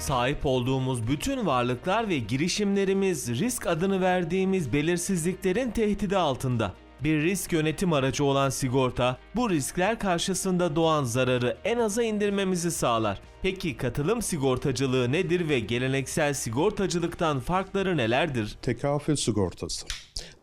Sahip olduğumuz bütün varlıklar ve girişimlerimiz risk adını verdiğimiz belirsizliklerin tehdidi altında. Bir risk yönetim aracı olan sigorta, bu riskler karşısında doğan zararı en aza indirmemizi sağlar. Peki katılım sigortacılığı nedir ve geleneksel sigortacılıktan farkları nelerdir? Tekafül sigortası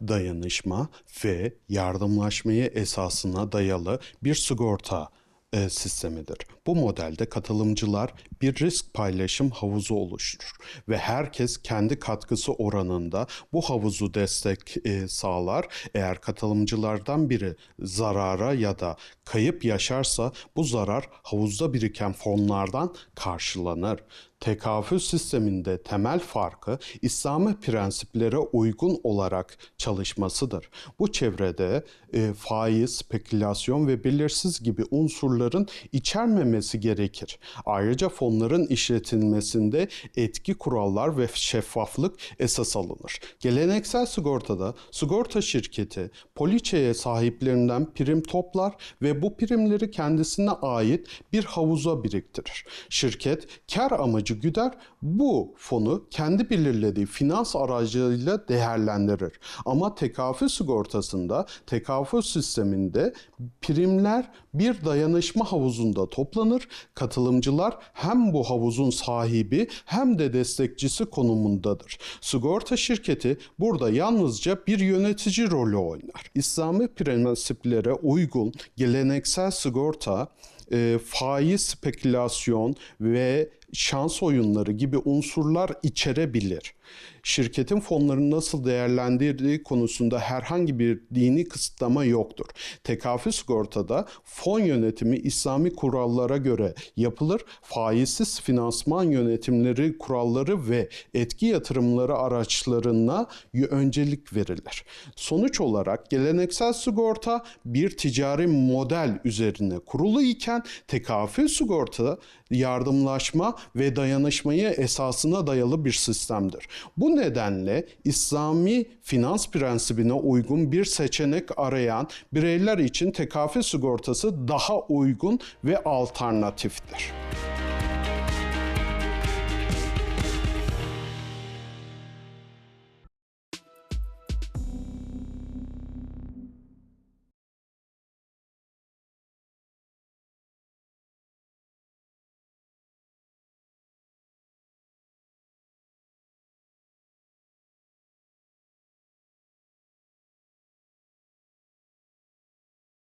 dayanışma ve yardımlaşmaya esasına dayalı bir sigorta e, sistemidir. Bu modelde katılımcılar bir risk paylaşım havuzu oluşturur ve herkes kendi katkısı oranında bu havuzu destek e, sağlar. Eğer katılımcılardan biri zarara ya da kayıp yaşarsa bu zarar havuzda biriken fonlardan karşılanır. Tekafül sisteminde temel farkı İslami prensiplere uygun olarak çalışmasıdır. Bu çevrede e, faiz, spekülasyon ve belirsiz gibi unsurların içermemesi gerekir. Ayrıca fonların işletilmesinde etki kurallar ve şeffaflık esas alınır. Geleneksel sigortada sigorta şirketi poliçeye sahiplerinden prim toplar ve bu primleri kendisine ait bir havuza biriktirir. Şirket kar amacı güder bu fonu kendi belirlediği finans aracılığıyla değerlendirir. Ama tekafül sigortasında tekafül sisteminde primler bir dayanışma havuzunda toplanır. Katılımcılar hem bu havuzun sahibi hem de destekçisi konumundadır. Sigorta şirketi burada yalnızca bir yönetici rolü oynar. İslami prensiplere uygun geleneksel sigorta e, faiz, spekülasyon ve şans oyunları gibi unsurlar içerebilir. Şirketin fonlarını nasıl değerlendirdiği konusunda herhangi bir dini kısıtlama yoktur. Tekafül sigortada fon yönetimi İslami kurallara göre yapılır. Faizsiz finansman yönetimleri kuralları ve etki yatırımları araçlarına öncelik verilir. Sonuç olarak geleneksel sigorta bir ticari model üzerine kurulu iken tekafül sigorta yardımlaşma ve dayanışmayı esasına dayalı bir sistemdir. Bu nedenle İslami finans prensibine uygun bir seçenek arayan bireyler için tekafül sigortası daha uygun ve alternatiftir.